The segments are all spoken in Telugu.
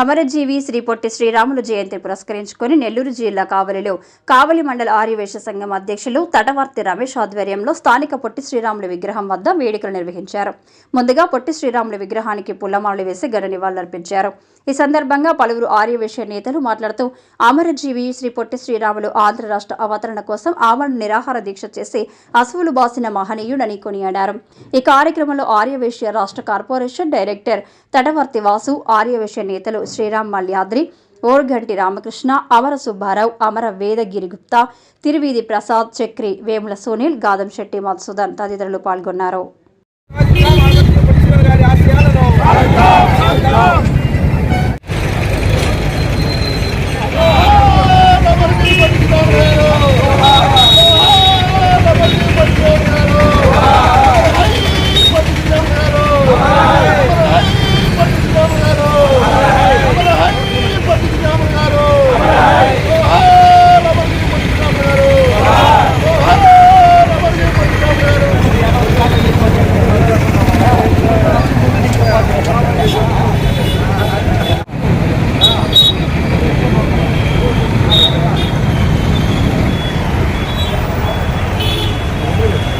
అమరజీవి శ్రీ పొట్టి శ్రీరాములు జయంతి పురస్కరించుకొని నెల్లూరు జిల్లా కావలిలో కావలి మండల ఆర్యవేశ సంఘం అధ్యక్షులు తటవర్తి రమేష్ ఆధ్వర్యంలో స్థానిక పొట్టి శ్రీరాములు విగ్రహం వద్ద వేడుకలు నిర్వహించారు. ముందుగా పొట్టి శ్రీరాములు విగ్రహానికి పుల్లమాలలు వేసి ఘన నివాళులర్పించారు. ఈ సందర్భంగా పలువురు ఆర్యవేశ నేతలు మాట్లాడుతూ అమరజీవి శ్రీ పొట్టి శ్రీరాములు ఆంధ్ర రాష్ట్ర అవతరణ కోసం ఆమరణ నిరాహార దీక్ష చేసి అసువులు బాసిన మహనీయుడని కొనియాడారు. ఈ కార్యక్రమంలో ఆర్యవేశ్య రాష్ట్ర కార్పొరేషన్ డైరెక్టర్ తటవర్తి వాసు ఆర్యవేశ్య నేతలు శ్రీరామ్ మల్యాద్రి ఓర్గంటి రామకృష్ణ అమర సుబ్బారావు అమర వేదగిరి గుప్తా తిరువీధి ప్రసాద్ చక్రి వేముల సునీల్ గాదం శెట్టి మధుసూదన్ తదితరులు పాల్గొన్నారు.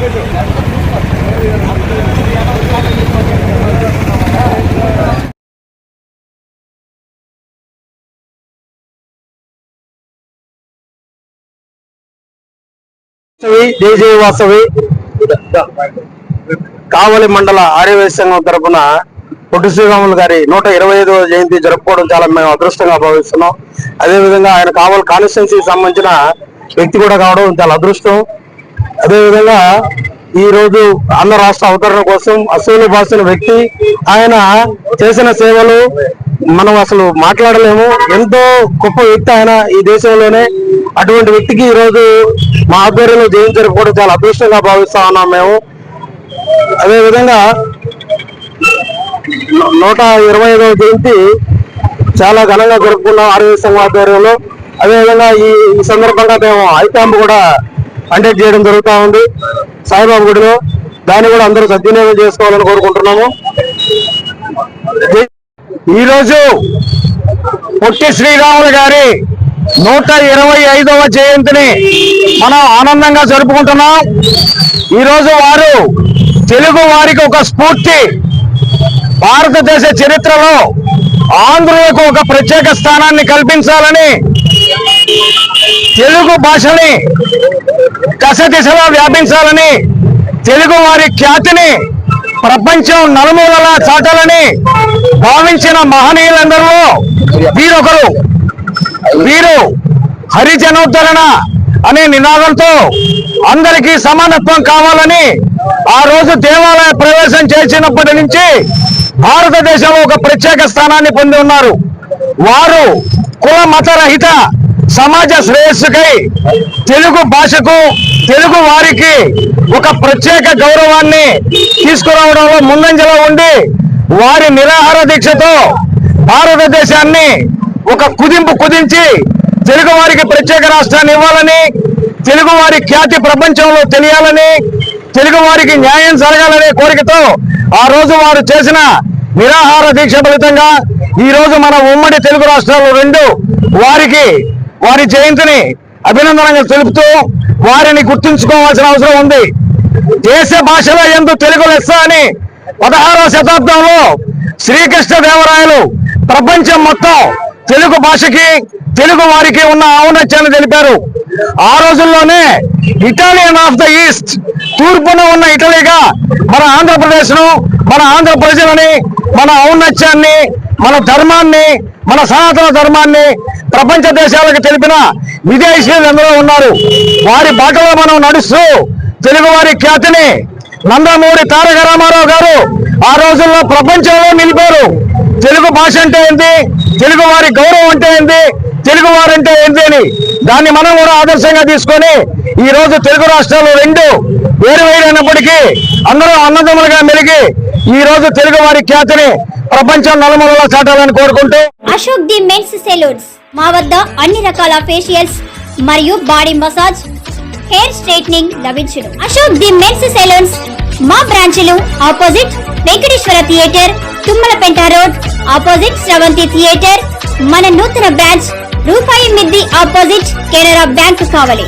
జై జయ వాసవి. కావలి మండల ఆర్యవేశ సంఘం తరపున పొట్టి శ్రీరాములు గారి నూట ఇరవై ఐదవ జయంతి జరుపుకోవడం చాలా మేము అదృష్టంగా భావిస్తున్నాం. అదేవిధంగా ఆయన కావలి కాన్స్టిట్యున్సీకి సంబంధించిన వ్యక్తి కూడా కావడం చాలా అదృష్టం. అదేవిధంగా ఈ రోజు ఆంధ్ర రాష్ట్ర అవతరణ కోసం అసూలు బాసిన వ్యక్తి ఆయన చేసిన సేవలు మనం అసలు మాట్లాడలేము. ఎంతో గొప్ప వ్యక్తి ఆయన ఈ దేశంలోనే. అటువంటి వ్యక్తికి ఈ రోజు మా ఆధ్వర్యంలో జయంతి జరుపుకోవడం చాలా అదృష్టంగా భావిస్తా ఉన్నాం మేము. అదేవిధంగా నూట ఇరవై ఐదవ జయంతి చాలా ఘనంగా జరుపుకున్నాం ఆరోగ్య సంఘం ఆధ్వర్యంలో. అదేవిధంగా ఈ ఈ సందర్భంగా మేము ఐ క్యాంప్ కూడా కండక్ట్ చేయడం జరుగుతూ ఉంది. సాయిబాబు గుడిలో దాన్ని కూడా అందరూ సద్వినియోగం చేసుకోవాలని కోరుకుంటున్నాము. ఈరోజు పొట్టి శ్రీరాములు గారి నూట ఇరవై ఐదవ జయంతిని మనం ఆనందంగా జరుపుకుంటున్నాం. ఈరోజు వారు తెలుగు వారికి ఒక స్ఫూర్తి. భారతదేశ చరిత్రలో ఆంధ్రులకు ఒక ప్రత్యేక స్థానాన్ని కల్పించాలని తెలుగు భాషని దశ దిశలో వ్యాపించాలని తెలుగు వారి ఖ్యాతిని ప్రపంచం నలుమూలలా చాటాలని భావించిన మహనీయులందరిలో వీరొకరు. వీరు హరిజనోద్ధరణ అనే నినాదంతో అందరికీ సమానత్వం కావాలని ఆ రోజు దేవాలయ ప్రవేశం చేసినప్పటి నుంచి భారతదేశంలో ఒక ప్రత్యేక స్థానాన్ని పొంది ఉన్నారు. వారు కుల మత రహిత సమాజ శ్రేయస్సుకై తెలుగు భాషకు తెలుగు వారికి ఒక ప్రత్యేక గౌరవాన్ని తీసుకురావడంలో ముందంజలో ఉండి వారి నిరాహార దీక్షతో భారతదేశాన్ని ఒక కుదింపు కుదించి తెలుగు వారికి ప్రత్యేక రాష్ట్రాన్ని ఇవ్వాలని తెలుగు వారి ఖ్యాతి ప్రపంచంలో తెలియాలని తెలుగు వారికి న్యాయం జరగాలనే కోరికతో ఆ రోజు వారు చేసిన నిరాహార దీక్ష ఫలితంగా ఈ రోజు మన ఉమ్మడి తెలుగు రాష్ట్రాలు రెండు వారికి వారి జయంతిని అభినందనగా తెలుపుతూ వారిని గుర్తుంచుకోవాల్సిన అవసరం ఉంది. దేశ భాషలో ఎందు తెలుగు లెస్స అని పదహారవ శతాబ్దంలో శ్రీకృష్ణ దేవరాయలు ప్రపంచం మొత్తం తెలుగు భాషకి తెలుగు వారికి ఉన్న ఔన్నత్యాన్ని తెలిపారు. ఆ రోజుల్లోనే ఇటాలియన్ ఆఫ్ ద ఈస్ట్ తూర్పున ఉన్న ఇటలీగా మన ఆంధ్రప్రదేశ్ను మన ఆంధ్ర ప్రజలని మన ఔన్నత్యాన్ని మన ధర్మాన్ని మన సనాతన ధర్మాన్ని ప్రపంచ దేశాలకు తెలిపిన విదేశీయులు ఎందరో ఉన్నారు. వారి బాటలో మనం నడుస్తూ తెలుగువారి ఖ్యాతిని నందమూరి తారక రామారావు గారు ఆ రోజుల్లో ప్రపంచంలో నిలిపారు. తెలుగు భాష అంటే ఏంటి తెలుగు వారి గౌరవం అంటే ఏంటి తెలుగు వారంటే ఏంటి అని దాన్ని మనం కూడా ఆదర్శంగా తీసుకొని ఈ రోజు తెలుగు రాష్ట్రాలు రెండు వేరు వేరైనప్పటికీ అందరూ అన్నదమ్ములుగా మెలిగి ఈ రోజు తెలుగు వారి ఖ్యాతిని ప్రపంచం నలుమూలలో చాటాలని కోరుకుంటూ అశోక్ ది మెన్స్ సెలూన్స్. మా వద్ద అన్ని రకాల ఫేషియల్స్ మరియు బాడీ మసాజ్ హెయిర్ స్ట్రైట్నింగ్ లభించును. అశోక్ ది మెన్స్ సెలూన్స్ మా బ్రాంచ్లు opposite Venkateswara theatre Tummalapenta road opposite Sravanthi theatre మన నూతన బ్రాంచ్ రూపాయి మిద్ది ఆపోజిట్ కెనరా బ్యాంక్ కావలి.